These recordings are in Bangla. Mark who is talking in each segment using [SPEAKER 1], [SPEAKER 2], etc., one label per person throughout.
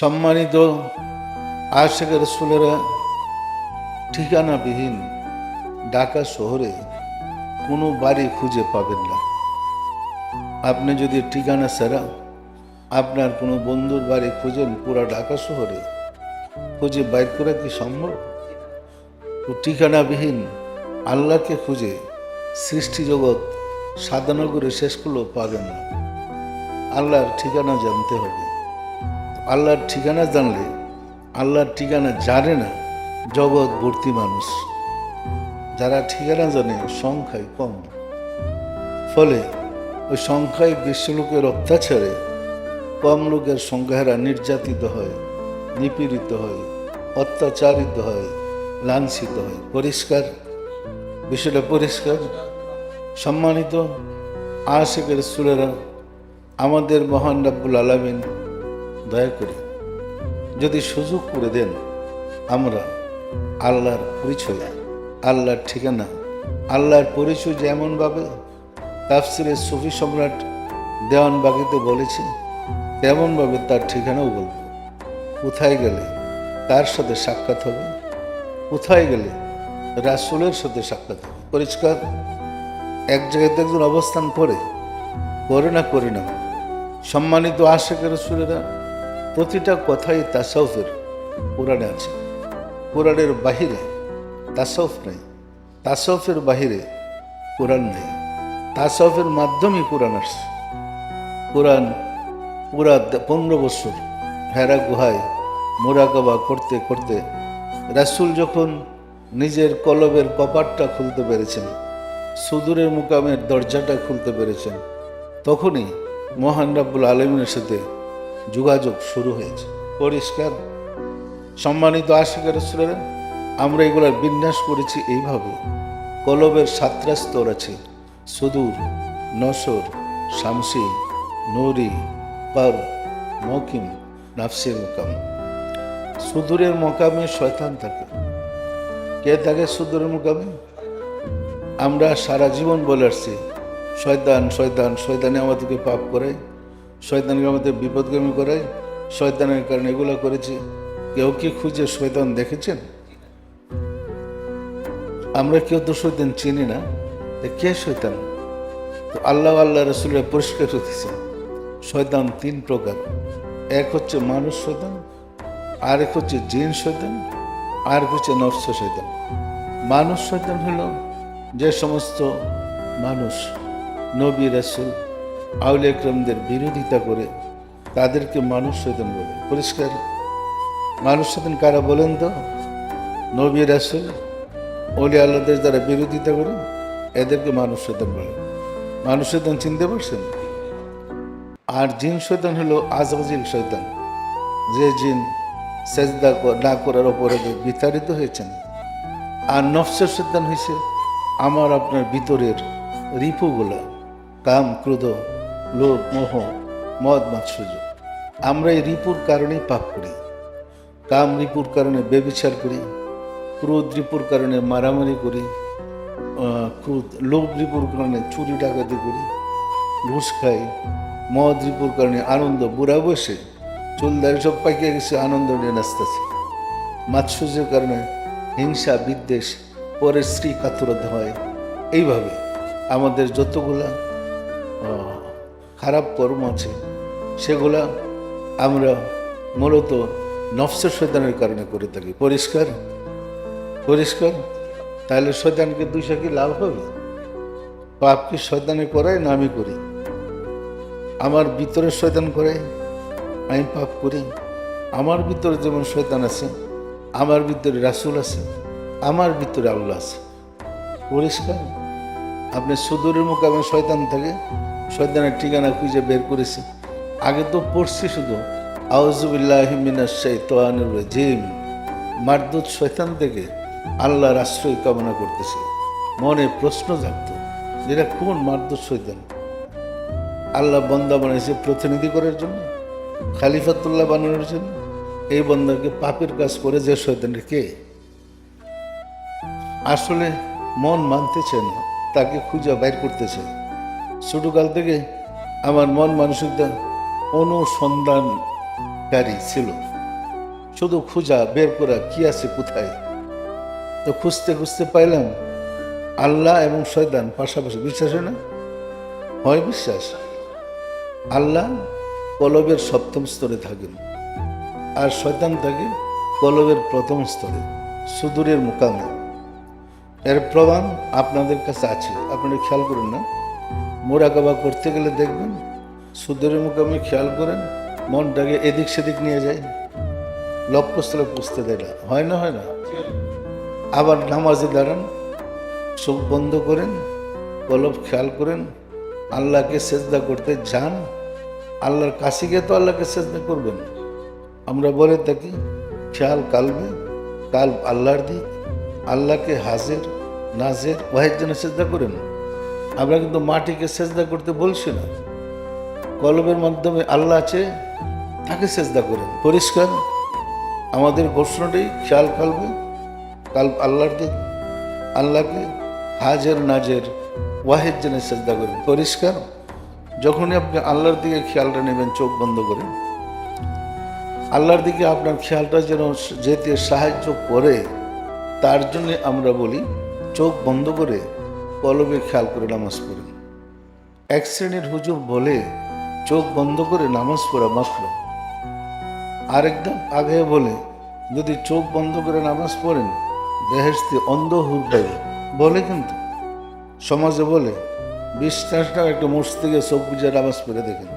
[SPEAKER 1] সম্মানিত আশেকের রসুলেরা ঠিকানাবিহীন ঢাকা শহরে কোনো বাড়ি খুঁজে পাবেন না। আপনি যদি ঠিকানা ছাড়া আপনার কোনো বন্ধুর বাড়ি খুঁজেন পুরা ঢাকা শহরে, খুঁজে বাইর করা কি সম্ভব? ঠিকানাবিহীন আল্লাহকে খুঁজে সৃষ্টি জগৎ সাধনা করে শেষ করলেও পাবেন না। আল্লাহর ঠিকানা জানতে হবে। আল্লাহর ঠিকানা জানলে, আল্লাহর ঠিকানা জানে না, জগৎ ভর্তি মানুষ। যারা ঠিকানা জানে সংখ্যায় কম। ফলে ওই সংখ্যায় বিশ্ব লোকের অত্যাচারে, কম লোকের সংখ্যারা নির্যাতিত হয়, নিপীড়িত হয়, অত্যাচারিত হয়, লাঞ্ছিত হয়। পরিষ্কার? বিষয়টা পরিষ্কার? সম্মানিত আশেকের সুরেরা, আমাদের মহান রাব্বুল আলামিন দয়া করে, যদি সুযোগ করে দেন, আমরা আল্লাহর পরিচয়, আল্লাহর ঠিকানা, আল্লাহর পরিচয় যেমনভাবে তাফসিরে সুফি সম্রাট দেওয়ান বাগিতে বলেছে, তেমনভাবে তার ঠিকানাও বলব। কোথায় গেলে তার সাথে সাক্ষাৎ হবে? কোথায় গেলে রাসুলের সাথে সাক্ষাৎ হবে? পরিষ্কার, এক জায়গাতে একজন অবস্থান করে করে না করে না। সম্মানিত আশেকের সুরেরা প্রতিটা কথাই তাসাউফের কোরআনে আছে। কোরআনের বাহিরে তাসাউফ নেই। তাসাউফের বাহিরে কোরআন নেই। তাসাউফের মাধ্যমে কোরআন আসছে। কোরআন পুরা পনেরো বছর হেরা গুহায় মোরাকাবা করতে করতে রাসুল যখন নিজের কলবের কপাটটা খুলতে পেরেছেন, সুদূরের মুকামের দরজাটা খুলতে পেরেছেন, তখনই মহান রাব্বুল আলমিনের সাথে যোগাযোগ শুরু হয়েছে। পরিষ্কার? সম্মানিত আশিকের ছেলেরা আমরা এগুলার বিন্যাস করেছি এইভাবে। কলবের সাতটা স্তর আছে সুদূর, নসর, শামসি, নৌরি, পার, মকিম নাফসির মোকাম। সুদূরের মোকামে শয়তান থাকে। কে থাকে সুদূরের মোকামে? আমরা সারা জীবন বলে আসছি, শয়তান শয়তান, শয়তানে আমাদেরকে পাপ করায় শয়তানকে আমাদের বিপদগামী করায় শয়তানের কারণে এগুলো করেছি। কেউ কি খুঁজে শয়তান দেখেছেন? আমরা কেউ তো শয়তান চিনি না কে শয়তান? তো আল্লাহ আল্লাহ রসুলের পরিষ্কার হতেছে শয়তান তিন প্রকার। এক হচ্ছে মানুষ শয়তান আর এক হচ্ছে জিন শয়তান আর হচ্ছে নফস শৈতান মানুষ শয়তান হলো যে সমস্ত মানুষ, নবী রাসুল আউল একরমদের বিরোধিতা করে তাদেরকে মানুষ শয়তান বলে। পরিষ্কার? মানুষ শয়তান কারা বলেন তো? নবী রাসুল অলি আল্লাহদের যারা বিরোধিতা করে, এদেরকে মানুষ শয়তান বলে। মানুষ শয়তান চিনতে পারছেন? আর জিন শয়তান হলো আজরাজিল শয়তান। যে জিন সেজদা না করার অপরাধে বিতাড়িত হয়েছেন। আর নফসের শয়তান হয়েছে আমার আপনার ভিতরের রিপুগুলা, কাম, ক্রোধ লোভ, মোহ, মদ, মাৎসর্য। আমরা এই রিপুর কারণেই পাপ করি। কাম রিপুর কারণে বেবিচার করি। ক্রোধ রিপুর কারণে মারামারি করি। ক্রোধ, লোভ রিপুর কারণে চুরি, ডাকাতি করি। ঘুষ খাই। মদ রিপুর কারণে আনন্দ, বুড়া বসে চুল দাড়ি সব পাকিয়ে গেছে, আনন্দ নিয়ে নাচতেছে। মাৎসর্যের কারণে হিংসা, বিদ্বেষ, পরের স্ত্রী কাতুরতা হয়। এইভাবে আমাদের যতগুলা খারাপ কর্ম আছে, সেগুলা আমরা মূলত নফসের শৈতানের কারণে করে থাকি। পরিষ্কার? পরিষ্কার? তাহলে শয়তানকে দুইশো কি লাভ হবে? পাপ কি শয়তানে করায় না আমি করি? আমার ভিতরে শয়তান করে, আমি পাপ করি। আমার ভিতরে যেমন শয়তান আছে, আমার ভিতরে রাসুল আছে, আমার ভিতরে আল্লাহ আছে। পরিষ্কার? আপনি সুদূরের মোকামে শয়তান থাকে শয়তানের ঠিকানা খুঁজে বের করেছে। আগে তো পড়ছি শুধু আউজুবিল্লাহিমিনাশাইতানুর রাজিম। মারদুত শয়তান থেকে আল্লাহর আশ্রয় কামনা করতেছে। মনে প্রশ্ন জাগত যেটা কোন মারদুত শয়তান? আল্লাহ বন্দা বানিয়েছে প্রতিনিধি করার জন্য? খালিফাতুল্লাহ বানানোর জন্য? এই বন্দাকে পাপের কাজ করে যে শয়তানটা কে? আসলে মন মানতেছে না, তাকে খুঁজে বাইর করতেছে। ছোটকাল থেকে আমার মন মানসিকতা অনুসন্ধান গাড়ি ছিল। শুধু খুঁজা, বের করা, কি আছে কোথায়? তো খুঁজতে খুঁজতে পাইলাম, আল্লাহ এবং শয়তান পাশাপাশি। বিশ্বাস হয় না? হয় বিশ্বাস। আল্লাহ কলবের সপ্তম স্তরে থাকেন আর শয়তান থাকে কলবের প্রথম স্তরে, সুদূরের মোকামে। এর প্রমাণ আপনাদের কাছে আছে। আপনারা খেয়াল করুন না। মোরাকাবা করতে গেলে দেখবেন সুদূরের মোকামে খেয়াল করেন, মনটাকে এদিক সেদিক নিয়ে যায়। লক্ষ্যস্থলে পুষতে দেয় না। হয় না হয় না? আবার নামাজে দাঁড়ান, চোখ বন্ধ করেন, কলব খেয়াল করেন, আল্লাহকে সেজদা করতে যান। আল্লাহর কাছে গিয়ে তো আল্লাহকে সেজদা করবেন। আমরা বলে থাকি, খেয়াল কালবে কাল আল্লাহর দিক। আল্লাহকে হাজের, নাজের ওয়াহের জন্য সেজদা করেন। আমরা কিন্তু মাটিকে সেজদা করতে বলছি না। কলবের মাধ্যমে আল্লাহ আছে, তাকে সেজদা করেন। পরিষ্কার? আমাদের ঘোষণাটাই খেয়াল কালবে কাল আল্লাহর দিক আল্লাহকে হাজের, নাজের, ওয়াহেদ জেনে চেষ্টা করেন। পরিষ্কার? যখনই আপনি আল্লাহর দিকে খেয়ালটা নেবেন, চোখ বন্ধ করে আল্লাহর দিকে আপনার খেয়ালটা যেন যেতে সাহায্য করে, তার জন্য আমরা বলি, চোখ বন্ধ করে কলবে খেয়াল করে নামাজ পড়েন এক শ্রেণির হুজুর বলে, চোখ বন্ধ করে নামাজ পড়া মাত্র আরেকদম আগে বলে, যদি চোখ বন্ধ করে নামাজ পড়েন বেহেস্তি অন্ধ পাইবে বলে কিন্তু। সমাজে বলে বিশ্বাসটা একটা মসজিদে চোখ বুঝে নামাজ পড়ে দেখেন।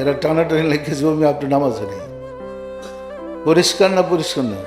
[SPEAKER 1] এরা টানাটানি লেগে জমি আপনি নামাজ নেই পরিষ্কার না পরিষ্কার না